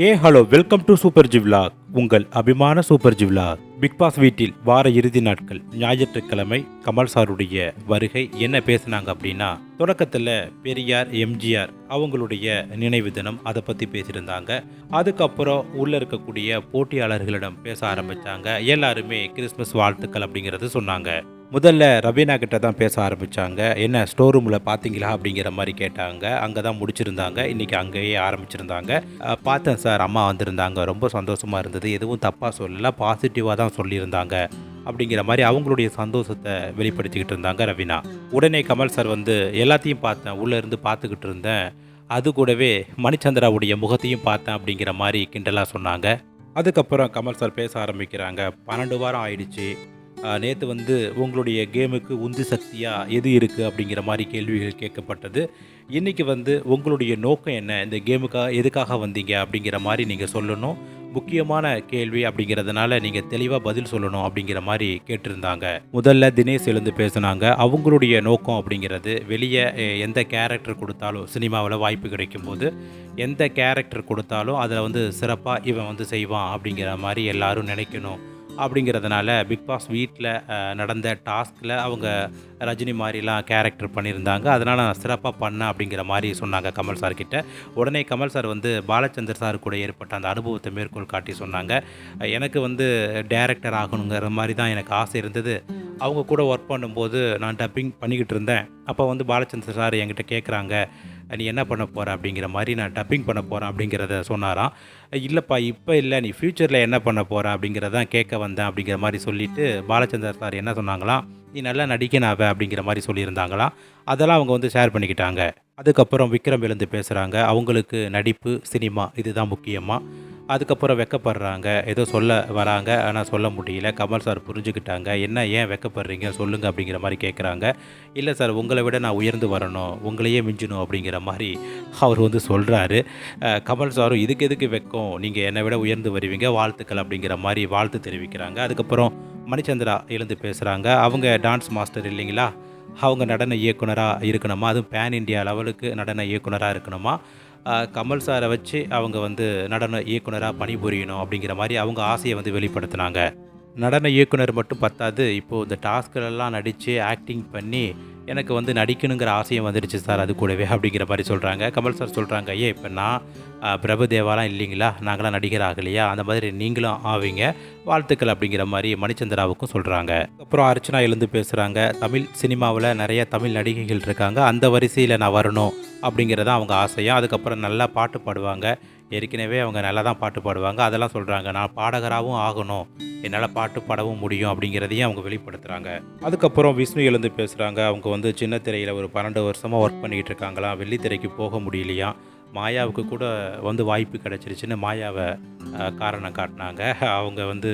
A hello welcome to super G vlog உங்கள் அபிமான super ஜிவ்லாக் big pass வீட்டில் வார இறுதி நாட்கள் ஞாயிற்றுக்கிழமை கமல் சாருடைய வருகை என்ன பேசுனாங்க அப்படின்னா தொடக்கத்தில் பெரியார் எம்ஜிஆர் அவங்களுடைய நினைவு தினம் அதை பற்றி பேசியிருந்தாங்க. அதுக்கப்புறம் உள்ளே இருக்கக்கூடிய போட்டியாளர்களிடம் பேச ஆரம்பித்தாங்க எல்லாருமே கிறிஸ்மஸ் வாழ்த்துக்கள் அப்படிங்கிறது சொன்னாங்க. முதல்ல ரவீனா கிட்ட தான் பேச ஆரம்பித்தாங்க என்ன ஸ்டோர் ரூமில் பார்த்தீங்களா அப்படிங்கிற மாதிரி கேட்டாங்க. அங்கே தான் முடிச்சிருந்தாங்க. இன்றைக்கி அங்கேயே ஆரம்பிச்சிருந்தாங்க. பார்த்தேன் சார். அம்மா வந்திருந்தாங்க. ரொம்ப சந்தோஷமாக இருந்தது. எதுவும் தப்பாக சொல்லல. பாசிட்டிவாக தான் சொல்லியிருந்தாங்க. அப்படிங்கிற மாதிரி அவங்களுடைய சந்தோஷத்தை வெளிப்படுத்திக்கிட்டு இருந்தாங்க ரவீனா. உடனே கமல் சார் வந்து எல்லாத்தையும் பார்த்தேன். உள்ளே இருந்து பார்த்துக்கிட்டு இருந்தேன். அது கூடவே மணிச்சந்திராவுடைய முகத்தையும் பார்த்தேன் அப்படிங்கிற மாதிரி கிண்டலாக சொன்னாங்க. அதுக்கப்புறம் கமல் சார் பேச ஆரம்பிக்கிறாங்க. பன்னெண்டு வாரம் ஆயிடுச்சு. நேற்று வந்து உங்களுடைய கேமுக்கு உந்து சக்தியாக எது இருக்குது அப்படிங்கிற மாதிரி கேள்விகள் கேட்கப்பட்டது. இன்றைக்கி வந்து உங்களுடைய நோக்கம் என்ன? இந்த கேமுக்காக எதுக்காக வந்தீங்க அப்படிங்கிற மாதிரி நீங்கள் சொல்லணும். முக்கியமான கேள்வி அப்படிங்கிறதுனால நீங்கள் தெளிவாக பதில் சொல்லணும் அப்படிங்கிற மாதிரி கேட்டிருந்தாங்க. முதல்ல தினேஷ் எழுந்து பேசுனாங்க. அவங்களுடைய நோக்கம் அப்படிங்கிறது வெளியே எந்த கேரக்டர் கொடுத்தாலும் சினிமாவில் வாய்ப்பு கிடைக்கும் போது எந்த கேரக்டர் கொடுத்தாலும் அதில் வந்து சிறப்பாக இவன் வந்து செய்வான் அப்படிங்கிற மாதிரி எல்லாரும் நினைக்கணும். அப்படிங்கிறதுனால பிக் பாஸ் வீட்டில் நடந்த டாஸ்கில் அவங்க ரஜினி மாதிரிலாம் கேரக்டர் பண்ணியிருந்தாங்க. அதனால் நான் சிறப்பாக பண்ணேன் அப்படிங்கிற மாதிரி சொன்னாங்க கமல் சார் கிட்ட. உடனே கமல் சார் வந்து பாலச்சந்தர் சார் கூட ஏற்பட்ட அந்த அனுபவத்தை மேற்கோள் காட்டி சொன்னாங்க. எனக்கு வந்து டேரக்டர் ஆகணுங்கிற மாதிரி தான் எனக்கு ஆசை இருந்தது. அவங்க கூட ஒர்க் பண்ணும்போது நான் டப்பிங் பண்ணிக்கிட்டு இருந்தேன். அப்போ வந்து பாலச்சந்தர் சார் என்கிட்ட கேட்குறாங்க நீ என்ன பண்ண போகிற அப்படிங்கிற மாதிரி நான் டப்பிங் பண்ண போகிறேன் அப்படிங்கிறத சொன்னாராம். இல்லைப்பா இப்போ இல்லை நீ ஃப்யூச்சரில் என்ன பண்ண போகிற அப்படிங்கிறதான் கேட்க வந்தேன் அப்படிங்கிற மாதிரி சொல்லிட்டு பாலச்சந்தர் சார் என்ன சொன்னாங்களாம் நீ நல்லா நடிக்கணாவ அப்படிங்கிற மாதிரி சொல்லியிருந்தாங்களாம். அதெல்லாம் அவங்க வந்து ஷேர் பண்ணிக்கிட்டாங்க. அதுக்கப்புறம் விக்ரம் எழுந்து பேசுகிறாங்க அவங்களுக்கு நடிப்பு சினிமா இதுதான் முக்கியமாக அதுக்கப்புறம் வெக்கப்படுறாங்க. ஏதோ சொல்ல வராங்க. ஆனால் சொல்ல முடியல. கமல் சார் புரிஞ்சுக்கிட்டாங்க. என்ன ஏன் வெக்கப்படுறீங்க? சொல்லுங்கள் அப்படிங்கிற மாதிரி கேட்குறாங்க இல்லை சார் உங்களை விட நான் உயர்ந்து வரணும். உங்களையே மிஞ்சணும் அப்படிங்கிற மாதிரி அவர் வந்து சொல்கிறாரு கமல் சாரும் இதுக்கு எதுக்கு வெக்கம்? நீங்கள் என்னை விட உயர்ந்து வருவீங்க. வாழ்த்துக்கள் அப்படிங்கிற மாதிரி வாழ்த்து தெரிவிக்கிறாங்க. அதுக்கப்புறம் மணிச்சந்திரா எழுந்து பேசுகிறாங்க அவங்க டான்ஸ் மாஸ்டர் இல்லைங்களா? அவங்க நடன இயக்குனராக இருக்கணுமா? அதுவும் பேன் இந்தியா லெவலுக்கு நடன இயக்குனராக இருக்கணுமா? கமல் சாரை வச்சு அவங்க வந்து நடன இயக்குனராக பணிபுரியணும் அப்படிங்கிற மாதிரி அவங்க ஆசையை வந்து வெளிப்படுத்தினாங்க. நடன இயக்குனர் மட்டும் பத்தாது இப்போது இந்த டாஸ்கிலெல்லாம் நடித்து ஆக்டிங் பண்ணி எனக்கு வந்து நடிக்கணுங்கிற ஆசையும் வந்துடுச்சு சார் அது கூடவே அப்படிங்கிற மாதிரி சொல்கிறாங்க கமல் சார் சொல்கிறாங்க ஏன் இப்போ நான் பிரபுதேவாலாம் இல்லைங்களா? நாங்களாம் நடிகர் ஆகலையா? அந்த மாதிரி நீங்களும் ஆவீங்க. வாழ்த்துக்கள் அப்படிங்கிற மாதிரி மணிச்சந்திராவுக்கும் சொல்கிறாங்க அப்புறம் அர்ச்சனா எழுந்து பேசுகிறாங்க தமிழ் சினிமாவில் நிறைய தமிழ் நடிகைகள் இருக்காங்க. அந்த வரிசையில் நான் வரணும் அப்படிங்கிறதான் அவங்க ஆசையும் அதுக்கப்புறம் நல்லா பாட்டு பாடுவாங்க. ஏற்கனவே அவங்க நல்லா தான் பாட்டு பாடுவாங்க. அதெல்லாம் சொல்கிறாங்க நான் பாடகராகவும் ஆகணும். என்னால் பாட்டு பாடவும் முடியும் அப்படிங்கிறதையும் அவங்க வெளிப்படுத்துகிறாங்க அதுக்கப்புறம் விஷ்ணு எழுந்து பேசுகிறாங்க அவங்க வந்து சின்ன திரையில் ஒரு பன்னெண்டு வருஷமாக ஒர்க் பண்ணிகிட்டு இருக்காங்களாம். வெள்ளித்திரைக்கு போக முடியலையா மாயாவுக்கு கூட வந்து வாய்ப்பு கிடச்சிருச்சுன்னு மாயாவை காரணம் காட்டினாங்க. அவங்க வந்து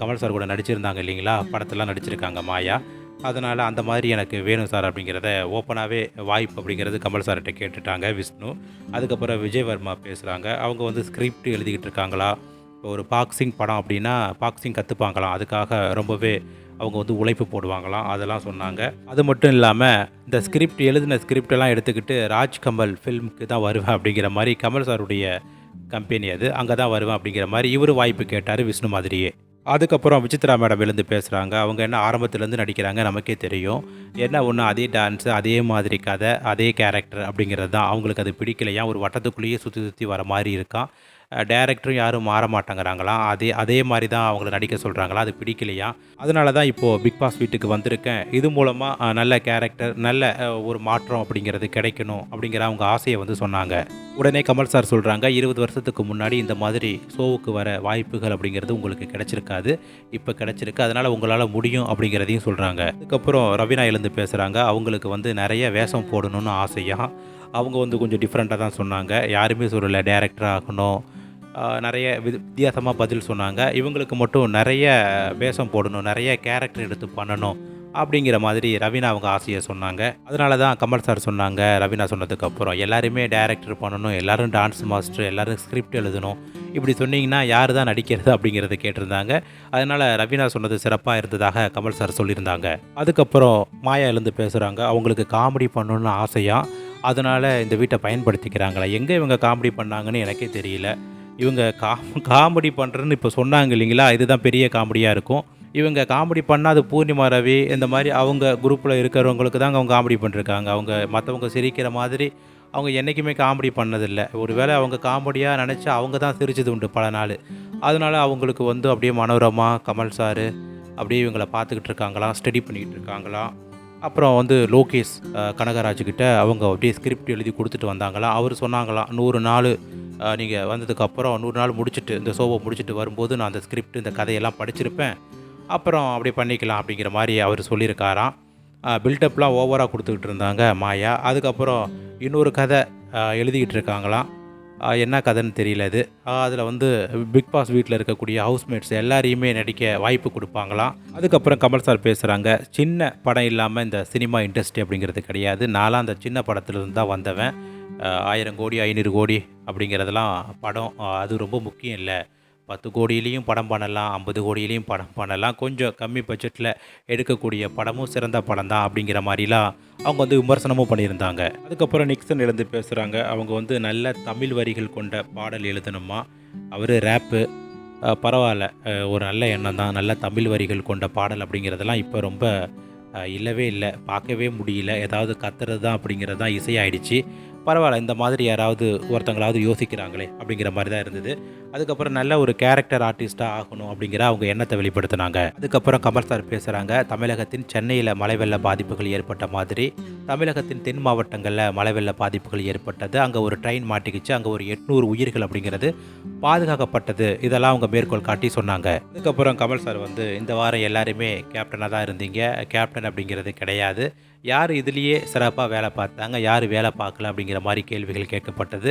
கமல் சார் கூட நடிச்சிருந்தாங்க இல்லைங்களா? படத்தெல்லாம் நடிச்சிருக்காங்க மாயா. அதனால் அந்த மாதிரி எனக்கு வேணும் சார் அப்படிங்கிறத ஓப்பனாகவே வாய்ப்பு அப்படிங்கிறது கமல் சார்கிட்ட கேட்டுட்டாங்க விஷ்ணு. அதுக்கப்புறம் விஜய் வர்மா பேசுகிறாங்க அவங்க வந்து ஸ்கிரிப்ட் எழுதிக்கிட்டு இருக்காங்களா? இப்போ ஒரு பாக்ஸிங் படம் அப்படின்னா பாக்ஸிங் கற்றுப்பாங்களாம் அதுக்காக ரொம்பவே அவங்க வந்து உழைப்பு போடுவாங்களாம். அதெல்லாம் சொன்னாங்க. அது மட்டும் இல்லாமல் இந்த ஸ்கிரிப்ட் எழுதின ஸ்கிரிப்டெல்லாம் எடுத்துக்கிட்டு ராஜ் கமல் ஃபில்முக்கு தான் வருவேன் அப்படிங்கிற மாதிரி கமல் சாருடைய கம்பெனி அது. அங்கே தான் வருவேன் அப்படிங்கிற மாதிரி இவர் வாய்ப்பு கேட்டார் விஷ்ணு மாதிரியே. அதுக்கப்புறம் விசித்ரா மேடம் எழுந்து பேசுகிறாங்க அவங்க என்ன ஆரம்பத்துலேருந்து நடிக்கிறாங்க நமக்கே தெரியும். என்ன ஒன்று அதே டான்ஸு அதே மாதிரி கதை அதே கேரக்டர் அப்படிங்கிறது தான். அவங்களுக்கு அது பிடிக்கலையா? ஒரு வட்டத்துக்குள்ளேயே சுற்றி சுற்றி வர மாதிரி இருக்கான் டேரக்டரும் யாரும் மாற மாட்டேங்கிறாங்களாம் அதே அதே மாதிரி தான் அவங்கள நடிக்க சொல்கிறாங்களா அது பிடிக்கலையா? அதனால தான் இப்போது பிக் பாஸ் வீட்டுக்கு வந்திருக்கேன். இது மூலமாக நல்ல கேரக்டர் நல்ல ஒரு மாற்றம் அப்படிங்கிறது கிடைக்கணும் அப்படிங்கிற அவங்க ஆசையை வந்து சொன்னாங்க. உடனே கமல் சார் சொல்கிறாங்க இருபது வருஷத்துக்கு முன்னாடி இந்த மாதிரி ஷோவுக்கு வர வாய்ப்புகள் அப்படிங்கிறது உங்களுக்கு கிடைச்சிருக்காது. இப்போ கிடைச்சிருக்கு. அதனால் உங்களால் முடியும் அப்படிங்கிறதையும் சொல்கிறாங்க அதுக்கப்புறம் ரவினா எழுந்து பேசுகிறாங்க அவங்களுக்கு வந்து நிறைய வேஷம் போடணும்னு ஆசையாக அவங்க வந்து கொஞ்சம் டிஃப்ரெண்ட்டாக தான் சொன்னாங்க. யாருமே சொல்லலை டேரக்டர் ஆகணும். நிறைய வித்தியாசமாக பதில் சொன்னாங்க. இவங்களுக்கு மட்டும் நிறைய வேஷம் போடணும் நிறைய கேரக்டர் எடுத்து பண்ணணும் அப்படிங்கிற மாதிரி ரவீனா அவங்க ஆசையை சொன்னாங்க. அதனால தான் கமல் சார் சொன்னாங்க ரவீனா சொன்னதுக்கப்புறம் எல்லாருமே டேரக்டர் பண்ணணும் எல்லாரும் டான்ஸ் மாஸ்டர் எல்லாரும் ஸ்கிரிப்ட் எழுதணும். இப்படி சொன்னீங்கன்னா யார் தான் நடிக்கிறது அப்படிங்கிறத கேட்டிருந்தாங்க. அதனால் ரவீனா சொன்னது சிறப்பாக இருந்ததாக கமல் சார் சொல்லியிருந்தாங்க. அதுக்கப்புறம் மாயா எழுந்து பேசுகிறாங்க அவங்களுக்கு காமெடி பண்ணணும்னு ஆசையாக அதனால் இந்த வீட்டை பயன்படுத்திக்கிறாங்களா? எங்கே இவங்க காமெடி பண்ணாங்கன்னு எனக்கே தெரியல. இவங்க கா காமெடி பண்ணுறேன்னு இப்போ சொன்னாங்க இல்லைங்களா? இதுதான் பெரிய காமெடியாக இருக்கும். இவங்க காமெடி பண்ணால் அது பூர்ணிமா ரவி இந்த மாதிரி அவங்க குரூப்பில் இருக்கிறவங்களுக்கு தாங்க அவங்க காமெடி பண்ணிருக்காங்க. அவங்க மற்றவங்க சிரிக்கிற மாதிரி அவங்க என்றைக்குமே காமெடி பண்ணதில்லை. ஒரு வேளை அவங்க காமெடியாக நினச்சா அவங்க தான் சிரிச்சது உண்டு பல நாள். அதனால அவங்களுக்கு வந்து அப்படியே மனோரமா கமல் சாரு அப்படியே இவங்களை பார்த்துக்கிட்டு இருக்காங்களாம் ஸ்டடி பண்ணிக்கிட்டு இருக்காங்களாம். அப்புறம் வந்து லோகேஷ் கனகராஜுக்கிட்ட அவங்க அப்படியே ஸ்கிரிப்ட் எழுதி கொடுத்துட்டு வந்தாங்களாம் அவர் சொன்னாங்களாம் நூறு நாள் நீங்கள் வந்ததுக்கப்புறம் நூறு நாள் முடிச்சுட்டு இந்த ஷோவை முடிச்சுட்டு வரும்போது நான் அந்த ஸ்கிரிப்ட் இந்த கதையெல்லாம் படிச்சிருப்பேன். அப்புறம் அப்படி பண்ணிக்கலாம் அப்படிங்கிற மாதிரி அவர் சொல்லியிருக்காராம். பில்டப்லாம் ஓவராக கொடுத்துக்கிட்டு இருந்தாங்க மாயா. அதுக்கப்புறம் இன்னொரு கதை எழுதிக்கிட்டு இருக்காங்களாம். என்ன கதைன்னு தெரியல அது அதில் வந்து பிக் பாஸ் வீட்டில் இருக்கக்கூடிய ஹவுஸ்மேட்ஸ் எல்லாரையுமே நடிக்க வாய்ப்பு கொடுப்பாங்களாம். அதுக்கப்புறம் கமல் சார் பேசுகிறாங்க சின்ன படம் இல்லாமல் இந்த சினிமா இண்டஸ்ட்ரி அப்படிங்கிறது கிடையாது. நானும் அந்த சின்ன படத்துலேருந்து தான் வந்தவன். ஆயிரம் கோடி ஐநூறு கோடி அப்படிங்கிறதெல்லாம் படம். அது ரொம்ப முக்கியம் இல்லை. பத்து கோடியிலையும் படம் பண்ணலாம் ஐம்பது கோடியிலையும் படம் பண்ணலாம். கொஞ்சம் கம்மி பட்ஜெட்டில் எடுக்கக்கூடிய படமும் சிறந்த படம் தான் அப்படிங்கிற மாதிரிலாம் அவங்க வந்து விமர்சனமும் பண்ணியிருந்தாங்க. அதுக்கப்புறம் நிக்சன் எழுந்து பேசுகிறாங்க அவங்க வந்து நல்ல தமிழ் வரிகள் கொண்ட பாடல் எழுதணுமா? அவர் ரேப்பு பரவாயில்ல. ஒரு நல்ல எண்ணம் தான். நல்ல தமிழ் வரிகள் கொண்ட பாடல் அப்படிங்கிறதெல்லாம் இப்போ ரொம்ப இல்லவே இல்லை. பார்க்கவே முடியல. ஏதாவது கத்துறது தான் அப்படிங்கிறது தான் இசையாயிடுச்சு. பரவாயில்ல. இந்த மாதிரி யாராவது ஒருத்தங்களாவது யோசிக்கிறாங்களே அப்படிங்கிற மாதிரி தான் இருந்தது. அதுக்கப்புறம் நல்ல ஒரு கேரக்டர் ஆர்டிஸ்ட்டாக ஆகணும் அப்படிங்கிற அவங்க எண்ணத்தை வெளிப்படுத்தினாங்க. அதுக்கப்புறம் கமல் சார் பேசுகிறாங்க தமிழகத்தின் சென்னையில் மழை வெள்ள பாதிப்புகள் ஏற்பட்ட மாதிரி. தமிழகத்தின் தென் மாவட்டங்களில் மழை வெள்ள பாதிப்புகள் ஏற்பட்டது. அங்கே ஒரு ட்ரெயின் மாட்டிக்கிச்சு அங்கே ஒரு எட்நூறு உயிர்கள் அப்படிங்கிறது பாதுகாக்கப்பட்டது. இதெல்லாம் அவங்க மேற்கோள் காட்டி சொன்னாங்க. அதுக்கப்புறம் கமல் சார் வந்து இந்த வாரம் எல்லாருமே கேப்டனாக தான் இருந்தீங்க. கேப்டன் அப்படிங்கிறது கிடையாது. யார் இதுலேயே சிறப்பாக வேலை பார்த்தாங்க யார் வேலை பார்க்கல அப்படிங்கிற மாதிரி கேள்விகள் கேட்கப்பட்டது.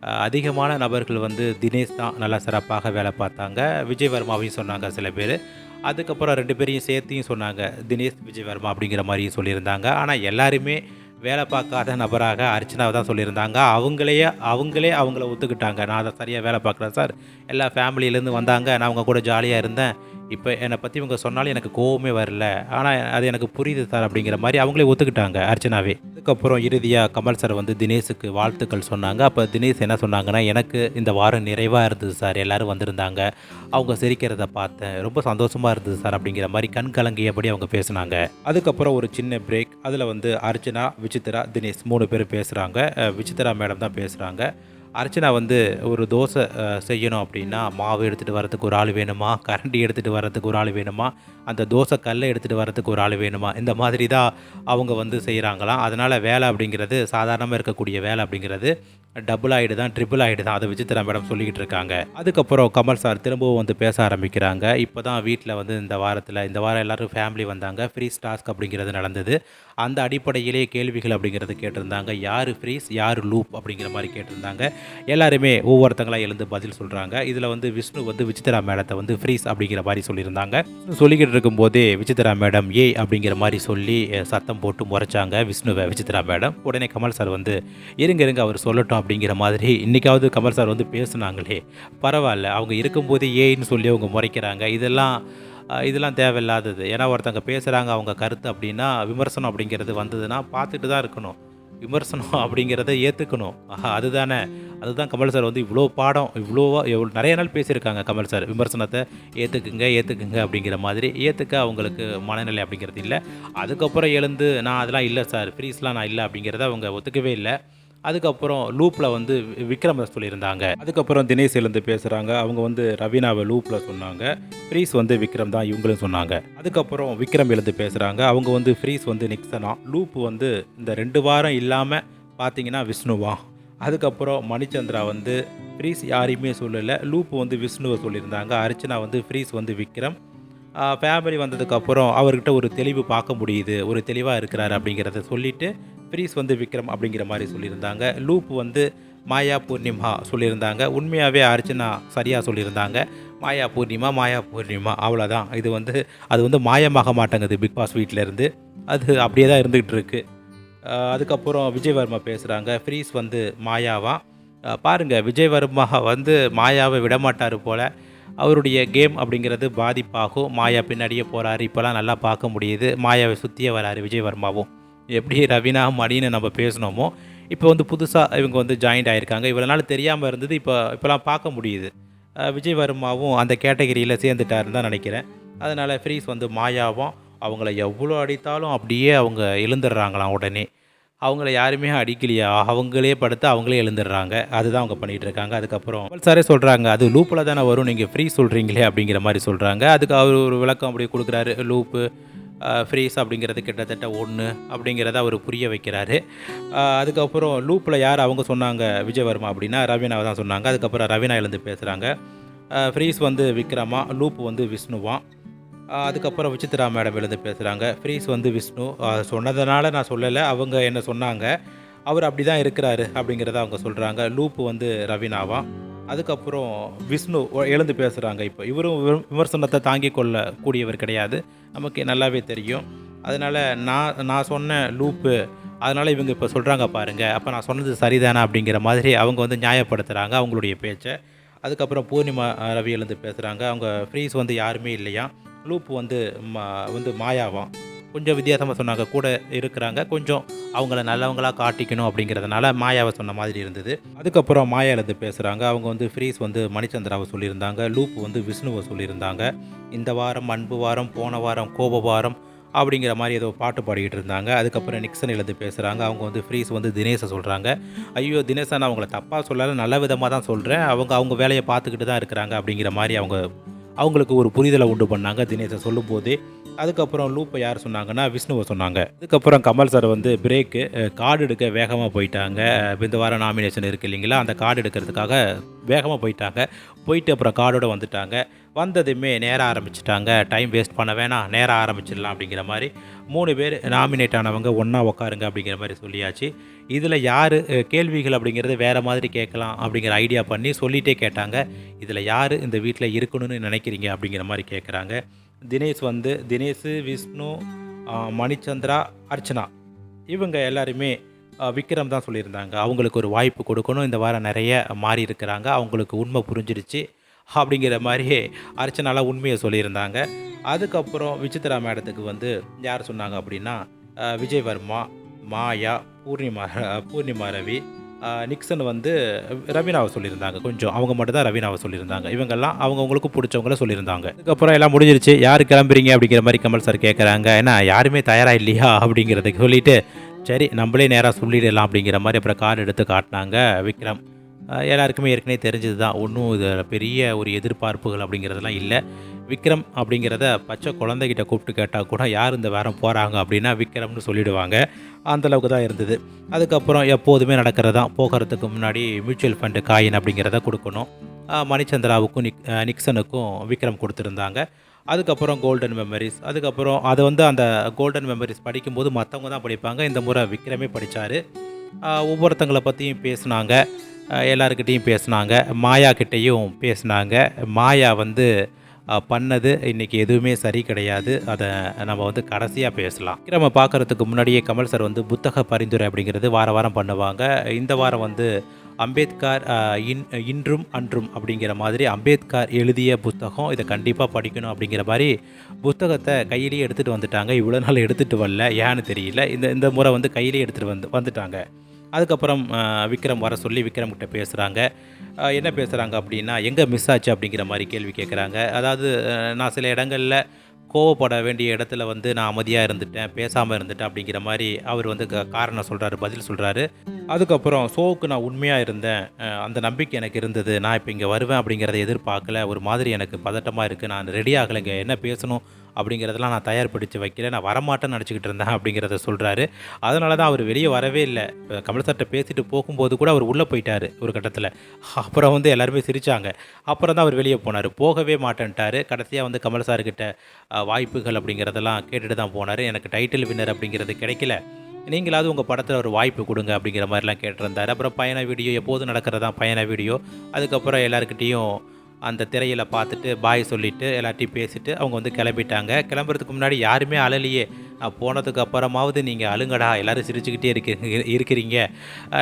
அதிகமான நபர்கள் வந்து தினேஷ் தான் நல்லா சிறப்பாக வேலை பார்த்தாங்க. விஜயவர்மாவையும் சொன்னாங்க சில பேர். அதுக்கப்புறம் ரெண்டு பேரையும் சேர்த்தியும் சொன்னாங்க. தினேஷ் விஜயவர்மா அப்படிங்கிற மாதிரியும் சொல்லியிருந்தாங்க. ஆனால் எல்லாருமே வேலை பார்க்காத நபராக அர்ச்சனாவை தான் சொல்லியிருந்தாங்க. அவங்களையே அவங்களே அவங்கள ஒத்துக்கிட்டாங்க. நான் அதை சரியாக வேலை பார்க்குறேன் சார். எல்லா ஃபேமிலியிலேருந்து வந்தாங்க. நான் அவங்க கூட ஜாலியாக இருந்தேன். இப்போ என்னை பற்றி இவங்க சொன்னாலும் எனக்கு கோவமே வரல. ஆனால் அது எனக்கு புரியுது சார் அப்படிங்கிற மாதிரி அவங்களே ஒத்துக்கிட்டாங்க அர்ச்சனாவே. அதுக்கப்புறம் இறுதியாக கமல் சார் வந்து தினேஷுக்கு வாழ்த்துக்கள் சொன்னாங்க. அப்போ தினேஷ் என்ன சொன்னாங்கன்னா எனக்கு இந்த வாரம் நிறைவாக இருந்தது சார். எல்லோரும் வந்திருந்தாங்க. அவங்க சிரிக்கிறத பார்த்தேன். ரொம்ப சந்தோஷமாக இருந்தது சார் அப்படிங்கிற மாதிரி கண் கலங்கியபடி அவங்க பேசுனாங்க. அதுக்கப்புறம் ஒரு சின்ன பிரேக் அதில் வந்து அர்ச்சனா விசித்ரா தினேஷ் மூணு பேர் பேசுகிறாங்க விசித்ரா மேடம் தான் பேசுகிறாங்க அர்ச்சனா வந்து ஒரு தோசை செய்யணும் அப்படின்னா மாவு எடுத்துகிட்டு வரதுக்கு ஒரு ஆள் வேணுமா? கரண்டி எடுத்துகிட்டு வரதுக்கு ஒரு ஆள் வேணுமா? அந்த தோசை கல்லை எடுத்துகிட்டு வரதுக்கு ஒரு ஆள் வேணுமா? இந்த மாதிரி தான் அவங்க வந்து செய்கிறாங்களாம் அதனால் வேலை அப்படிங்கிறது சாதாரணமாக இருக்கக்கூடிய வேலை அப்படிங்கிறது டபுள் ஆகிடு தான் ட்ரிபிள் ஆகிடு தான். அதை விசித்திரா மேடம் சொல்லிக்கிட்டு இருக்காங்க. அதுக்கப்புறம் கமல் சார் திரும்பவும் வந்து பேச ஆரம்பிக்கிறாங்க. இப்போ தான் வீட்டில் வந்து இந்த வாரத்தில் இந்த வாரம் எல்லாரும் ஃபேமிலி வந்தாங்க. ஃப்ரீஸ் டாஸ்க் அப்படிங்கிறது நடந்தது. அந்த அடிப்படையிலே கேள்விகள் அப்படிங்கிறது கேட்டிருந்தாங்க. யார் ஃப்ரீஸ் யார் லூப் அப்படிங்கிற மாதிரி கேட்டிருந்தாங்க. எல்லாருமே ஒவ்வொருத்தங்களா எழுந்து பதில் சொல்கிறாங்க இதில் வந்து விஷ்ணு வந்து விசித்திரா மேடத்தை வந்து ஃப்ரீஸ் அப்படிங்கிற மாதிரி சொல்லியிருந்தாங்க. சொல்லிக்கிட்டு இருக்கும்போதே விசித்திரா மேடம் ஏ அப்படிங்கிற மாதிரி சொல்லி சத்தம் போட்டு முறைச்சாங்க விஷ்ணுவை விசித்திரா மேடம். உடனே கமல் சார் வந்து இருங்க இருங்க அவர் சொல்லட்டும் அப்படிங்கிற மாதிரி இன்றைக்காவது கமல் சார் வந்து பேசுனாங்களே. பரவாயில்ல அவங்க இருக்கும்போதே ஏன்னு சொல்லி அவங்க முறைக்கிறாங்க. இதெல்லாம் இதெல்லாம் தேவையில்லாதது. ஏன்னா ஒருத்தங்க பேசுகிறாங்க அவங்க கருத்து அப்படின்னா விமர்சனம் அப்படிங்கிறது வந்ததுன்னா பார்த்துட்டு தான் இருக்கணும். விமர்சனம் அப்படிங்கிறத ஏற்றுக்கணும் ஆஹா அதுதானே. அதுதான் கமல் சார் வந்து இவ்வளோ பாடம் இவ்வளோவா எவ்வளோ நிறைய நாள் பேசியிருக்காங்க கமல் சார். விமர்சனத்தை ஏற்றுக்குங்க ஏற்றுக்குங்க அப்படிங்கிற மாதிரி. ஏற்றுக்க அவங்களுக்கு மனநிலை அப்படிங்கிறது இல்லை. அதுக்கப்புறம் எழுந்து நான் அதெல்லாம் இல்லை சார். ஃப்ரீஸ்லாம் நான் இல்லை. அப்படிங்கிறத அவங்க ஒத்துக்கவே இல்லை. அதுக்கப்புறம் லூப்பில் வந்து வி- விக்ரம சொல்லியிருந்தாங்க. அதுக்கப்புறம் தினேஷ் எழுந்து பேசுகிறாங்க அவங்க வந்து ரவீனாவை லூப்பில் சொன்னாங்க. ஃப்ரீஸ் வந்து விக்ரம் தான் இவங்களும் சொன்னாங்க. அதுக்கப்புறம் விக்ரம் எழுந்து பேசுகிறாங்க அவங்க வந்து ஃப்ரீஸ் வந்து நிக்சனா. லூப் வந்து இந்த ரெண்டு வாரம் இல்லாமல் பார்த்தீங்கன்னா விஷ்ணுவா. அதுக்கப்புறம் மணிச்சந்திரா வந்து ஃப்ரீஸ் யாரையுமே சொல்லலை. லூப் வந்து விஷ்ணுவை சொல்லியிருந்தாங்க. அர்ச்சனா வந்து ஃப்ரீஸ் வந்து விக்ரம். ஃபேமிலி வந்ததுக்கப்புறம் அவர்கிட்ட ஒரு தெளிவு பார்க்க முடியுது. ஒரு தெளிவாக இருக்கிறாரு அப்படிங்கிறத சொல்லிவிட்டு ஃப்ரீஸ் வந்து விக்ரம் அப்படிங்கிற மாதிரி சொல்லியிருந்தாங்க. லூப் வந்து மாயா பூர்ணிமா சொல்லியிருந்தாங்க. உண்மையாகவே அர்ச்சனா சரியாக சொல்லியிருந்தாங்க. மாயா பூர்ணிமா மாயா பூர்ணிமா அவ்வளோதான் இது வந்து அது வந்து மாயமாக மாட்டேங்குது பிக் பாஸ் வீட்டிலேருந்து அது அப்படியே தான் இருந்துகிட்டு இருக்குது அதுக்கப்புறம் விஜயவர்மா பேசுகிறாங்க ஃப்ரீஸ் வந்து மாயாவா? பாருங்கள் விஜய்வர்மா விஜயவர்மா வந்து மாயாவை விடமாட்டார் போல். அவருடைய கேம் அப்படிங்கிறது பாதிப்பாகும். மாயா பின்னாடியே போகிறாரு இப்போலாம் நல்லா பார்க்க முடியுது. மாயாவை சுற்றியே வராரு விஜயவர்மாவும். எப்படி ரவீனா மணின்னு நம்ம பேசினோமோ இப்போ வந்து புதுசாக இவங்க வந்து ஜாயின்ட் ஆகியிருக்காங்க இவ்வளோ நாள் தெரியாமல் இருந்தது இப்போ இப்போலாம் பார்க்க முடியுது. விஜய் வர்மாவும் அந்த கேட்டகரியில் சேர்ந்துட்டாருன்னு தான் நினைக்கிறேன். அதனால் ஃப்ரீஸ் வந்து மாயாவும் அவங்கள எவ்வளோ அடித்தாலும் அப்படியே அவங்க எழுந்துடுறாங்களாம் உடனே. அவங்கள யாருமே அடிக்கலையா? அவங்களே படுத்து அவங்களே எழுந்துடுறாங்க. அதுதான் அவங்க பண்ணிகிட்டு இருக்காங்க. அதுக்கப்புறம் சாரே சொல்கிறாங்க அது லூப்பில் தானே வரும். நீங்கள் ஃப்ரீ சொல்கிறீங்களே அப்படிங்கிற மாதிரி சொல்கிறாங்க அதுக்கு அவர் ஒரு விளக்கம் அப்படி கொடுக்குறாரு. லூப்பு ஃப்ரீஸ் அப்படிங்கிறது கிட்டத்தட்ட ஒன்று அப்படிங்கிறத அவர் புரிய வைக்கிறாரு. அதுக்கப்புறம் லூப்பில் யார் அவங்க சொன்னாங்க? விஜயவர்மா அப்படின்னா ரவீனாவை தான் சொன்னாங்க. அதுக்கப்புறம் ரவீனா எழுந்து பேசுகிறாங்க ஃப்ரீஸ் வந்து விக்ரமா லூப் வந்து விஷ்ணுவான் அதுக்கப்புறம் விசித்ரா மேடம் எழுந்து பேசுகிறாங்க ஃப்ரீஸ் வந்து விஷ்ணு. சொன்னதுனால நான் சொல்லலை. அவங்க என்ன சொன்னாங்க? அவர் அப்படி தான் இருக்கிறாரு அப்படிங்கிறத அவங்க சொல்கிறாங்க லூப் வந்து ரவீனாவான் அதுக்கப்புறம் விஷ்ணு எழுந்து பேசுகிறாங்க இப்போ. இவரும் விமர்சனத்தை தாங்கிக் கொள்ளக்கூடியவர் கிடையாது. நமக்கு நல்லாவே தெரியும். அதனால் நான் நான் சொன்ன லூப்பு அதனால் இவங்க இப்போ சொல்கிறாங்க பாருங்கள் அப்போ நான் சொன்னது சரிதானா அப்படிங்கிற மாதிரி அவங்க வந்து நியாயப்படுத்துகிறாங்க அவங்களுடைய பேச்சை. அதுக்கப்புறம் பூர்ணிமா ரவி எழுந்து பேசுகிறாங்க அவங்க ஃப்ரீஸ் வந்து யாருமே இல்லையா? லூப் வந்து மா வந்து மாயாவாம். கொஞ்சம் வித்தியாசமாக சொன்னாங்க. கூட இருக்கிறாங்க. கொஞ்சம் அவங்கள நல்லவங்களாக காட்டிக்கணும் அப்படிங்கிறதுனால மாயாவை சொன்ன மாதிரி இருந்தது. அதுக்கப்புறம் மாயா எழுந்து பேசுகிறாங்க அவங்க வந்து ஃப்ரீஸ் வந்து மணிச்சந்திராவை சொல்லியிருந்தாங்க. லூப் வந்து விஷ்ணுவை சொல்லியிருந்தாங்க. இந்த வாரம் அன்பு வாரம் போன வாரம் கோப வாரம் அப்படிங்கிற மாதிரி ஏதோ பாட்டு பாடிக்கிட்டு இருந்தாங்க. அதுக்கப்புறம் நிக்சன் எழுந்து பேசுகிறாங்க அவங்க வந்து ஃப்ரீஸ் வந்து தினேஷை சொல்கிறாங்க ஐயோ தினேஷை நான் அவங்கள தப்பாக சொல்லலை. நல்ல விதமாக தான் சொல்கிறேன் அவங்க அவங்க வேலையை பார்த்துக்கிட்டு தான் இருக்கிறாங்க அப்படிங்கிற மாதிரி அவங்க அவங்களுக்கு ஒரு புரிதலை உண்டு பண்ணாங்க தினேஷை சொல்லும்போதே. அதுக்கப்புறம் லூப்பை யார் சொன்னாங்கன்னா விஷ்ணுவை சொன்னாங்க. அதுக்கப்புறம் கமல் சார் வந்து பிரேக்கு கார்டு எடுக்க வேகமாக போயிட்டாங்க. இந்த வாரம் நாமினேஷன் இருக்குது இல்லைங்களா? அந்த கார்டு எடுக்கிறதுக்காக வேகமாக போயிட்டாங்க. போயிட்டு அப்புறம் கார்டோட வந்துட்டாங்க. வந்ததுமே நேராக ஆரம்பிச்சிட்டாங்க. டைம் வேஸ்ட் பண்ண வேணாம் நேராக ஆரம்பிச்சிடலாம் அப்படிங்கிற மாதிரி மூணு பேர் நாமினேட் ஆனவங்க ஒன்றா உட்காருங்க அப்படிங்கிற மாதிரி சொல்லியாச்சு. இதில் யார் கேள்விகள் அப்படிங்கிறது வேறு மாதிரி கேட்கலாம் அப்படிங்கிற ஐடியா பண்ணி சொல்லிகிட்டே கேட்டாங்க. இதில் யார் இந்த வீட்டில் இருக்கணும்னு நினைக்கிறீங்க அப்படிங்கிற மாதிரி கேட்குறாங்க தினேஷ் வந்து தினேஷ் விஷ்ணு மணிச்சந்திரா அர்ச்சனா. இவங்க எல்லாருமே விக்ரம் தான் சொல்லியிருந்தாங்க. அவங்களுக்கு ஒரு வாய்ப்பு கொடுக்கணும். இந்த வாரம் நிறைய மாறி இருக்கிறாங்க. அவங்களுக்கு உண்மை புரிஞ்சிடுச்சு அப்படிங்கிற மாதிரியே அர்ச்சனாலாம் உண்மையை சொல்லியிருந்தாங்க. அதுக்கப்புறம் விசித்ரா மேடத்துக்கு வந்து யார் சொன்னாங்க அப்படின்னா விஜய்வர்மா விஜய் வர்மா மாயா பூர்ணிமா பூர்ணிமா ரவி நிக்சன் வந்து ரவீனாவை சொல்லியிருந்தாங்க. கொஞ்சம் அவங்க மட்டும் தான் ரவீனாவை சொல்லியிருந்தாங்க. இவங்கெல்லாம் அவங்கவுங்களுக்கு பிடிச்சவங்கள சொல்லியிருந்தாங்க. அதுக்கப்புறம் எல்லாம் முடிஞ்சிருச்சு. யார் கிளம்புறீங்க அப்படிங்கிற மாதிரி கமல் சார் கேட்குறாங்க ஏன்னா யாருமே தயாராக இல்லையா அப்படிங்கிறத சொல்லிட்டு சரி நம்மளே நேராக சொல்லிடலாம் அப்படிங்கிற மாதிரி அப்புறம் கார் எடுத்து காட்டினாங்க விக்ரம். எல்லாருக்குமே ஏற்கனவே தெரிஞ்சது தான் ஒன்றும் இது பெரிய ஒரு எதிர்பார்ப்புகள் அப்படிங்கிறதெல்லாம் இல்லை. விக்ரம் அப்படிங்கிறத பச்சை குழந்தைகிட்ட கூப்பிட்டு கேட்டால் கூட யார் இந்த வாரம் போகிறாங்க அப்படின்னா விக்ரம்னு சொல்லிடுவாங்க. அந்த அளவுக்கு தான் இருந்தது. அதுக்கப்புறம் எப்போதுமே நடக்கிறதா போகிறதுக்கு முன்னாடி மியூச்சுவல் ஃபண்டு காயின் அப்படிங்கிறத கொடுக்கணும். மணிச்சந்திராவுக்கும் நிக் நிக்சனுக்கும் விக்ரம் கொடுத்துருந்தாங்க. அதுக்கப்புறம் கோல்டன் மெமரிஸ் அதுக்கப்புறம் அதை வந்து அந்த கோல்டன் மெமரிஸ் படிக்கும்போது மற்றவங்க தான் படிப்பாங்க. இந்த முறை விக்ரமே படித்தார் ஒவ்வொருத்தங்களை பற்றியும் பேசுனாங்க. எல்லாருக்கிட்டேயும் பேசுனாங்க. மாயா கிட்டேயும் பேசினாங்க. மாயா வந்து பண்ணது இன்றைக்கி எதுவுமே சரி கிடையாது. அதை நம்ம வந்து கடைசியாக பேசலாம். நம்ம பார்க்குறதுக்கு முன்னாடியே கமல் சார் வந்து புத்தக பரிந்துரை அப்படிங்கிறது வார வாரம் பண்ணுவாங்க. இந்த வாரம் வந்து அம்பேத்கர் இன் இன்றும் அன்றும் அப்படிங்கிற மாதிரி அம்பேத்கர் எழுதிய புத்தகம் இதை கண்டிப்பாக படிக்கணும் அப்படிங்கிற மாதிரி புத்தகத்தை கையிலேயே எடுத்துகிட்டு வந்துட்டாங்க. இவ்வளோ நாள் எடுத்துகிட்டு வரல. ஏன்னு தெரியல. இந்த இந்த முறை வந்து கையிலேயே எடுத்துகிட்டு வந்து வந்துட்டாங்க. அதுக்கப்புறம் விக்ரம் வர சொல்லி விக்ரம் கிட்ட பேசுகிறாங்க என்ன பேசுகிறாங்க அப்படின்னா எங்கே மிஸ் ஆச்சு? அப்படிங்கிற மாதிரி கேள்வி கேட்குறாங்க அதாவது நான் சில இடங்களில் கோவப்பட வேண்டிய இடத்துல வந்து நான் அமைதியாக இருந்துட்டேன் பேசாமல் இருந்துட்டேன் அப்படிங்கிற மாதிரி அவர் வந்து க- காரணம் சொல்கிறாரு பதில் சொல்கிறாரு அதுக்கப்புறம் ஷோவுக்கு நான் உண்மையாக இருந்தேன். அந்த நம்பிக்கை எனக்கு இருந்தது. நான் இப்போ இங்கே வருவேன் அப்படிங்கிறத எதிர்பார்க்கல. ஒரு மாதிரி எனக்கு பதட்டமாக இருக்குது நான் ரெடி ஆகலைங்க. என்ன பேசணும்? அப்படிங்கிறதெல்லாம் நான் தயார்படுத்தி வைக்கல நான் வரமாட்டேன்னு நினச்சிக்கிட்டு இருந்தேன் அப்படிங்கிறத சொல்கிறாரு அதனால தான் அவர் வெளியே வரவே இல்லை. கமல் சார்கிட்ட பேசிட்டு போகும்போது கூட அவர் உள்ளே போயிட்டார் ஒரு கட்டத்தில். அப்புறம் வந்து எல்லாருமே சிரித்தாங்க அப்புறம் தான் அவர் வெளியே போனார். போகவே மாட்டேன்ட்டார். கடைசியாக வந்து கமல் சார்கிட்ட வாய்ப்புகள் அப்படிங்கிறதெல்லாம் கேட்டுட்டு தான் போனார். எனக்கு டைட்டில் வின்னர் அப்படிங்கிறது கிடைக்கல. நீங்களாவது உங்கள் படத்தில் ஒரு வாய்ப்பு கொடுங்க அப்படிங்கிற மாதிரிலாம் கேட்டிருந்தார். அப்புறம் பயண வீடியோ எப்போதும் நடக்கிறதா பயண வீடியோ அதுக்கப்புறம் எல்லாருக்கிட்டேயும் அந்த திரையில் பார்த்துட்டு பாய் சொல்லிவிட்டு எல்லாத்தையும் பேசிவிட்டு அவங்க வந்து கிளம்பிட்டாங்க. கிளம்புறதுக்கு முன்னாடி யாருமே அழலையே. நான் போனதுக்கு அப்புறமாவது நீங்கள் அழுங்கடா எல்லோரும் சிரிச்சுக்கிட்டே இருக்கீங்க இருக்கிறீங்க.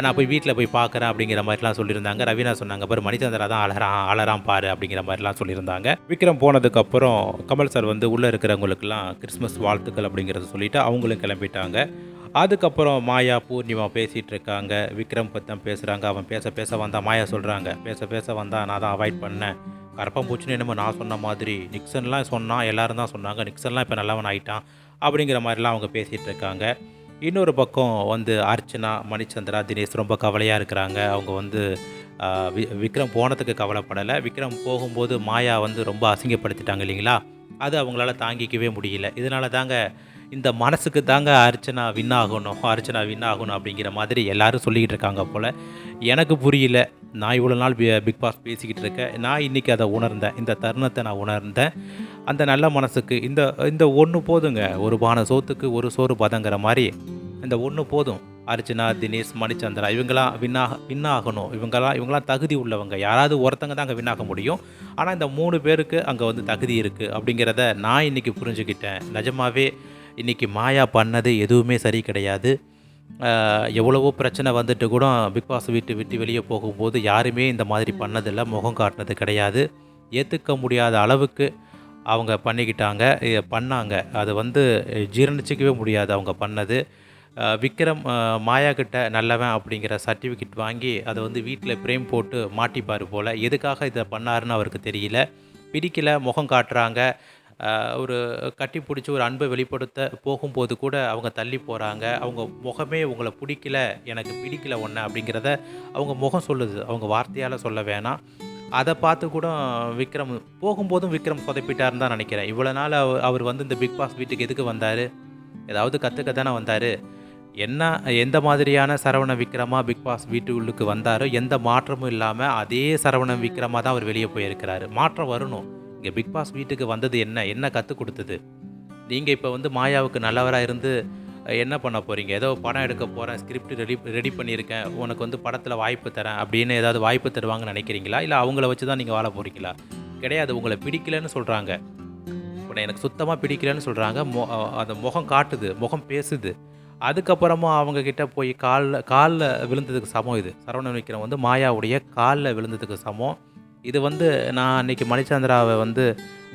நான் போய் வீட்டில் போய் பார்க்குறேன் அப்படிங்கிற மாதிரிலாம் சொல்லியிருந்தாங்க. ரவீனா சொன்னாங்க பாரு மணிச்சந்திரா தான் அலறான் அலறான் பாரு அப்படிங்கிற மாதிரிலாம் சொல்லியிருந்தாங்க. விக்ரம் போனதுக்கப்புறம் கமல் சார் வந்து உள்ளே இருக்கிறவங்களுக்குலாம் கிறிஸ்மஸ் வாழ்த்துக்கள் அப்படிங்கிறத சொல்லிவிட்டு அவங்களும் கிளம்பிட்டாங்க. அதுக்கப்புறம் மாயா பூர்ணிமா பேசிகிட்டு இருக்காங்க விக்ரம் பத்தம் பேசுகிறாங்க அவன் பேச பேச வந்தால் மாயா சொல்கிறாங்க பேச பேச வந்தால் நான் தான் அவாய்ட் பண்ணேன். கரப்பாம்பூச்சின்னு என்னமோ நான் சொன்ன மாதிரி நிக்சன்லாம் சொன்னான் எல்லாரும் தான் சொன்னாங்க. நிக்சன்லாம் இப்போ நல்லவன் ஆகிட்டான் அப்படிங்கிற மாதிரிலாம் அவங்க பேசிகிட்டு இருக்காங்க இன்னொரு பக்கம் வந்து அர்ச்சனா மணிச்சந்திரா தினேஷ் ரொம்ப கவலையாக இருக்கிறாங்க. அவங்க வந்து வி விக்ரம் போனதுக்கு கவலைப்படலை. விக்ரம் போகும்போது மாயா வந்து ரொம்ப அசிங்கப்படுத்திட்டாங்க இல்லைங்களா? அது அவங்களால தாங்கிக்கவே முடியல. இதனால தாங்க இந்த மனசுக்கு தாங்க அர்ச்சனா வின் ஆகணும் அர்ச்சனா வின் ஆகணும் அப்படிங்கிற மாதிரி எல்லாரும் சொல்லிக்கிட்டு இருக்காங்க போல். எனக்கு புரியல நான் இவ்வளோ நாள் பி- பிக் பாஸ் பேசிக்கிட்டு இருக்கேன். நான் இன்றைக்கி அதை உணர்ந்தேன். இந்த தருணத்தை நான் உணர்ந்தேன். அந்த நல்ல மனசுக்கு இந்த இந்த ஒன்று போதுங்க. ஒரு பானை சோத்துக்கு ஒரு சோறு பதங்கிற மாதிரி. இந்த ஒன்று போதும். அர்ச்சனா தினேஷ் மணிச்சந்திரா இவங்களாம் வின்னாக வின்னாகணும் இவங்களாம் இவங்களாம் தகுதி உள்ளவங்க. யாராவது ஒருத்தங்க தான் அங்கே வின்னாக முடியும். ஆனால் இந்த மூணு பேருக்கு அங்கே வந்து தகுதி இருக்குது அப்படிங்கிறத நான் இன்றைக்கி புரிஞ்சுக்கிட்டேன். நிஜமாவே இன்றைக்கி மாயா பண்ணது எதுவுமே சரி கிடையாது. எவ்வளவோ பிரச்சனை வந்துட்டு கூட பிக் பாஸ் வீட்டு விட்டு வெளியே போகும்போது யாருமே இந்த மாதிரி பண்ணதில்லை முகம் காட்டினது கிடையாது. ஏற்றுக்க முடியாத அளவுக்கு அவங்க பண்ணிக்கிட்டாங்க பண்ணாங்க. அது வந்து ஜீரணிச்சிக்கவே முடியாது அவங்க பண்ணது. விக்ரம் மாயா கிட்ட நல்லவன் அப்படிங்கிற சர்டிஃபிகேட் வாங்கி அதை வந்து வீட்டில் பிரேம் போட்டு மாட்டிப்பார் போல். எதுக்காக இதை பண்ணாருன்னு அவருக்கு தெரியல. பிடிக்கல முகம் காட்டுறாங்க. ஒரு கட்டி பிடிச்சி ஒரு அன்பை வெளிப்படுத்த போகும்போது கூட அவங்க தள்ளி போகிறாங்க அவங்க முகமே உங்களை பிடிக்கல எனக்கு பிடிக்கல ஒன்று அப்படிங்கிறத அவங்க முகம் சொல்லுது. அவங்க வார்த்தையால் சொல்ல வேணாம். அதை பார்த்து கூட விக்ரம் போகும்போதும் விக்ரம் சொதப்பிட்டாருன்னு தான் நினைக்கிறேன். இவ்வளோ நாள் அவர் அவர் வந்து இந்த பிக் பாஸ் வீட்டுக்கு எதுக்கு வந்தார்? ஏதாவது கற்றுக்க தானே வந்தார். என்ன எந்த மாதிரியான சரவண விக்ரமா பிக் பாஸ் வீட்டுக்குள்ளுக்கு வந்தாரோ எந்த மாற்றமும் இல்லாமல் அதே சரவண விக்ரமாக தான் அவர் வெளியே போயிருக்கிறாரு. மாற்றம் வரணும். இங்கே பிக் பாஸ் வீட்டுக்கு வந்தது என்ன? என்ன கற்றுக் கொடுத்தது? நீங்கள் இப்போ வந்து மாயாவுக்கு நல்லவராக இருந்து என்ன பண்ண போகிறீங்க ஏதோ படம் எடுக்க போகிறேன் ஸ்கிரிப்ட் ரெடி ரெடி பண்ணியிருக்கேன் உனக்கு வந்து படத்தில் வாய்ப்பு தரேன் அப்படின்னு ஏதாவது வாய்ப்பு தருவாங்கன்னு நினைக்கிறீங்களா? இல்லை அவங்கள வச்சு தான் நீங்கள் வாழ போகிறீங்களா கிடையாது உங்களை பிடிக்கலன்னு சொல்கிறாங்க இப்போ எனக்கு சுத்தமாக பிடிக்கலன்னு சொல்கிறாங்க மொ அந்த முகம் காட்டுது முகம் பேசுது. அதுக்கப்புறமா அவங்க கிட்ட போய் காலில் காலில் விழுந்ததுக்கு சமம் இது. சரவணன் விக்ரம் வந்து மாயாவுடைய காலில் விழுந்ததுக்கு சமம். இது வந்து நான் அன்னைக்கு மணிச்சந்திராவை வந்து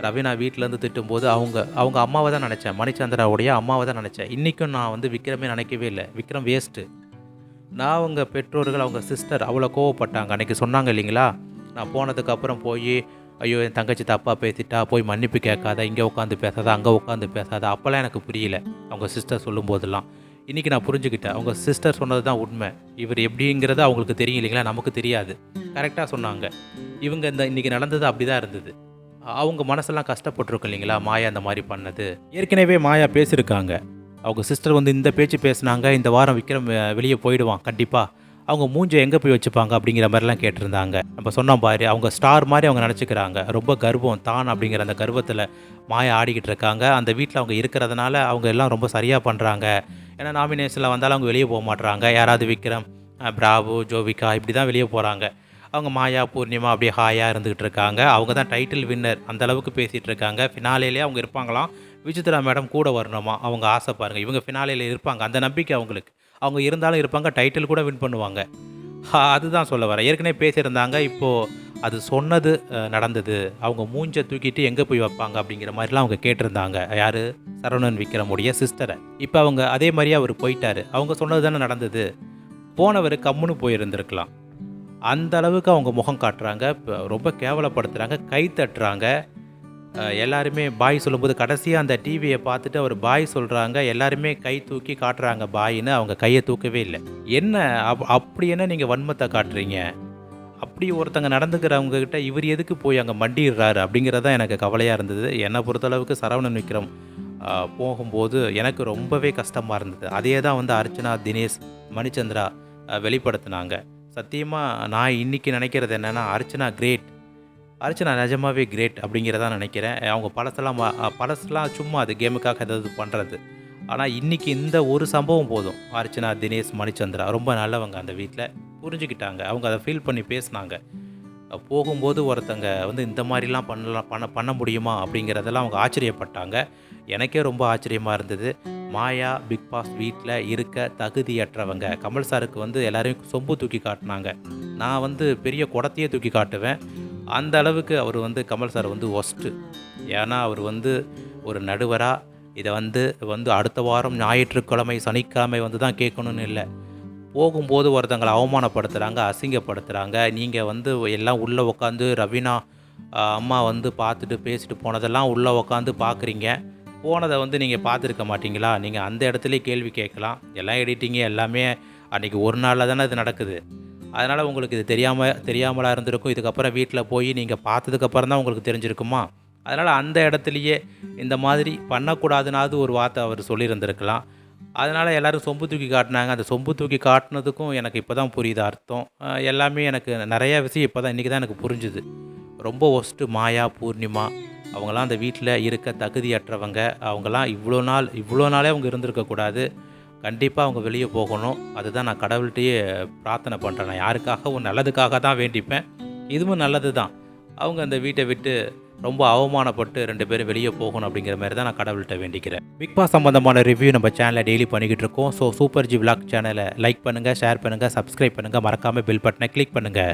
ரவீனா வீட்டிலேருந்து திட்டும்போது அவங்க அவங்க அம்மாவை தான் நினச்சேன். மணிச்சந்திராவுடைய அம்மாவை தான் நினச்சேன். இன்றைக்கும் நான் வந்து விக்ரமே நினைக்கவே இல்லை. விக்ரம் வேஸ்ட்டு நான் அவங்க பெற்றோர்கள் அவங்க சிஸ்டர் அவ்வளோ கோவப்பட்டாங்க. அன்றைக்கி சொன்னாங்க இல்லைங்களா? நான் போனதுக்கப்புறம் போய் ஐயோ என் தங்கச்சி தப்பாக பேசிட்டா போய் மன்னிப்பு கேட்காத இங்கே உட்காந்து பேசாத அங்கே உட்காந்து பேசாத. அப்போல்லாம் எனக்கு புரியல. அவங்க சிஸ்டர் சொல்லும்போதெல்லாம். இன்றைக்கி நான் புரிஞ்சுக்கிட்டேன். அவங்க சிஸ்டர் சொன்னது தான் உண்மை. இவர் எப்படிங்கிறது அவங்களுக்கு தெரியும் இல்லைங்களா? நமக்கு தெரியாது. கரெக்டாக சொன்னாங்க. இவங்க இந்த இன்றைக்கி நடந்தது அப்படி தான் இருந்தது. அவங்க மனசெல்லாம் கஷ்டப்பட்டிருக்கும் இல்லைங்களா? மாயா அந்த மாதிரி பண்ணது. ஏற்கனவே மாயா பேசியிருக்காங்க. அவங்க சிஸ்டர் வந்து இந்த பேச்சு பேசுனாங்க. இந்த வாரம் விக்ரம் வெளியே போயிடுவான். கண்டிப்பாக அவங்க மூஞ்சை எங்கே போய் வச்சுப்பாங்க அப்படிங்கிற மாதிரிலாம் கேட்டிருந்தாங்க. நம்ம சொன்னோம் பாரு அவங்க ஸ்டார் மாதிரி அவங்க நினச்சிக்கிறாங்க. ரொம்ப கர்வம் தான் அப்படிங்கிற அந்த கர்வத்தில் மாயா ஆடிக்கிட்டு இருக்காங்க. அந்த வீட்டில் அவங்க இருக்கிறதுனால அவங்க எல்லாம் ரொம்ப சரியாக பண்ணுறாங்க ஏன்னா நாமினேஷனில் வந்தாலும் அவங்க வெளியே போக மாட்றாங்க. யாராவது விக்ரம் அஹ், பிராவு ஜோவிகா இப்படி தான் வெளியே போகிறாங்க அவங்க மாயா பூர்ணிமா அப்படியே ஹாயாக இருந்துக்கிட்டு இருக்காங்க. அவங்க தான் டைட்டில் வின்னர் அந்த அளவுக்கு பேசிகிட்டு இருக்காங்க. ஃபினாலேயே அவங்க இருப்பாங்களாம். விசித்ரா மேடம் கூட வரணுமா? அவங்க ஆசை பாருங்கள் இவங்க ஃபினாலேயில் இருப்பாங்க. அந்த நம்பிக்கை அவங்களுக்கு. அவங்க இருந்தாலும் இருப்பாங்க. டைட்டில் கூட வின் பண்ணுவாங்க. ஹா, அதுதான் சொல்ல வரேன். ஏற்கனவே பேசியிருந்தாங்க. இப்போது அது சொன்னது நடந்தது. அவங்க மூஞ்சை தூக்கிட்டு எங்கே போய் வைப்பாங்க அப்படிங்கிற மாதிரிலாம் அவங்க கேட்டிருந்தாங்க. யார்? சரவணன் விக்ரமுடைய சிஸ்டரை. இப்போ அவங்க அதே மாதிரியே அவர் போயிட்டாரு. அவங்க சொன்னது தானே நடந்தது. போனவர் கம்முன்னு போயிருந்திருக்கலாம். அந்த அளவுக்கு அவங்க முகம் காட்டுறாங்க. ரொம்ப கேவலப்படுத்துகிறாங்க கை தட்டுறாங்க. எல்லாருமே பாய் சொல்லும்போது கடைசியாக அந்த டிவியை பார்த்துட்டு அவர் பாய் சொல்கிறாங்க எல்லாருமே கை தூக்கி காட்டுறாங்க பாயின்னு அவங்க கையை தூக்கவே இல்லை. என்ன அப் அப்படி என்ன நீங்கள் வன்மத்தை காட்டுறீங்க? அப்படி ஒருத்தங்க நடந்துக்கிறவங்க கிட்ட இவர் எதுக்கு போய் அங்கே மண்டிடுறாரு அப்படிங்கிறது தான் எனக்கு கவலையாக இருந்தது. என்னை பொறுத்தளவுக்கு சரவணன் விக்ரம் போகும்போது எனக்கு ரொம்பவே கஷ்டமாக இருந்தது. அதே தான் வந்து அர்ச்சனா தினேஷ் மணிச்சந்திரா வெளிப்படுத்தினாங்க. சத்தியமாக நான் இன்றைக்கி நினைக்கிறது என்னென்னா அர்ச்சனா கிரேட் அர்ச்சனா நிஜமாவே கிரேட் அப்படிங்கிறதா நினைக்கிறேன். அவங்க பழசெல்லாம் ம- பழசெல்லாம் சும்மா அது கேமுக்காக ஏதாவது பண்ணுறது ஆனால் இன்றைக்கி இந்த ஒரு சம்பவம் போதும். அர்ச்சனா தினேஷ் மணிச்சந்திரா ரொம்ப நல்லவங்க அந்த வீட்டில் புரிஞ்சுக்கிட்டாங்க. அவங்க அதை ஃபீல் பண்ணி பேசினாங்க. போகும்போது ஒருத்தங்க வந்து இந்த மாதிரிலாம் பண்ணலாம் பண்ண பண்ண முடியுமா? அப்படிங்கிறதெல்லாம் அவங்க ஆச்சரியப்பட்டாங்க. எனக்கே ரொம்ப ஆச்சரியமாக இருந்தது. மாயா பிக் பாஸ் வீட்டில் இருக்க தகுதியற்றவங்க. கமல் சாருக்கு வந்து எல்லோரையும் சொம்பு தூக்கி காட்டினாங்க. நான் வந்து பெரிய குடத்தையே தூக்கி காட்டுவேன். அந்த அளவுக்கு அவர் வந்து கமல் சார் வந்து ஒஸ்ட்டு ஏன்னா அவர் வந்து ஒரு நடுவராக இதை வந்து வந்து அடுத்த வாரம் ஞாயிற்றுக்கிழமை சனிக்கிழமை வந்து தான் கேட்கணும்னு இல்லை. போகும்போது ஒருத்தங்களை அவமானப்படுத்துகிறாங்க அசிங்கப்படுத்துகிறாங்க நீங்கள் வந்து எல்லாம் உள்ளே உட்காந்து ரவீனா அம்மா வந்து பார்த்துட்டு பேசிட்டு போனதெல்லாம் உள்ளே உட்காந்து பார்க்குறீங்க. போனதை வந்து நீங்கள் பார்த்துருக்க மாட்டிங்களா? நீங்கள் அந்த இடத்துலையே கேள்வி கேட்கலாம். எல்லாம் எடிட்டிங்கு எல்லாமே அன்றைக்கி ஒரு நாளில் தானே இது நடக்குது. அதனால் உங்களுக்கு இது தெரியாமல் தெரியாமலாக இருந்திருக்கும். இதுக்கப்புறம் வீட்டில் போய் நீங்கள் பார்த்ததுக்கப்புறம் தான் உங்களுக்கு தெரிஞ்சிருக்குமா? அதனால் அந்த இடத்துலையே இந்த மாதிரி பண்ணக்கூடாதுனாவது ஒரு வார்த்தை அவர் சொல்லியிருந்திருக்கலாம். அதனால் எல்லாரும் சொம்பு தூக்கி காட்டினாங்க. அந்த சொம்பு தூக்கி காட்டினதுக்கும் எனக்கு இப்போ தான் புரியுது அர்த்தம். எல்லாமே எனக்கு நிறைய விஷயம் இப்போ தான் இன்றைக்கி தான் எனக்கு புரிஞ்சுது. ரொம்ப ஒஸ்ட்டு மாயா பூர்ணிமா அவங்களாம் அந்த வீட்டில் இருக்க தகுதியற்றவங்க. அவங்களாம் இவ்வளோ நாள் இவ்வளோ நாளே அவங்க இருந்திருக்கக்கூடாது கண்டிப்பாக அவங்க வெளியே போகணும். அதுதான் நான் கடவுள்கிட்டயே பிரார்த்தனை பண்ணுறேன் நான் யாருக்காகவும் நல்லதுக்காக தான் வேண்டிப்பேன். இதுவும் நல்லது தான் அவங்க அந்த வீட்டை விட்டு ரொம்ப அவமானப்பட்டு ரெண்டு பேரும் வெளியே போகணும் அப்படிங்கிற மாதிரி தான் நான் கடவுள்கிட்ட வேண்டிக்கிறேன். பிக் பாஸ் சம்மந்தமான ரிவ்யூ நம்ம சேனலில் டெய்லி பண்ணிக்கிட்டு இருக்கோம். ஸோ சூப்பர் ஜி விளாக் சேனலை லைக் பண்ணுங்கள் ஷேர் பண்ணுங்கள் சப்ஸ்கிரைப் பண்ணுங்கள் மறக்காமல் பில் பட்டனை கிளிக் பண்ணுங்கள்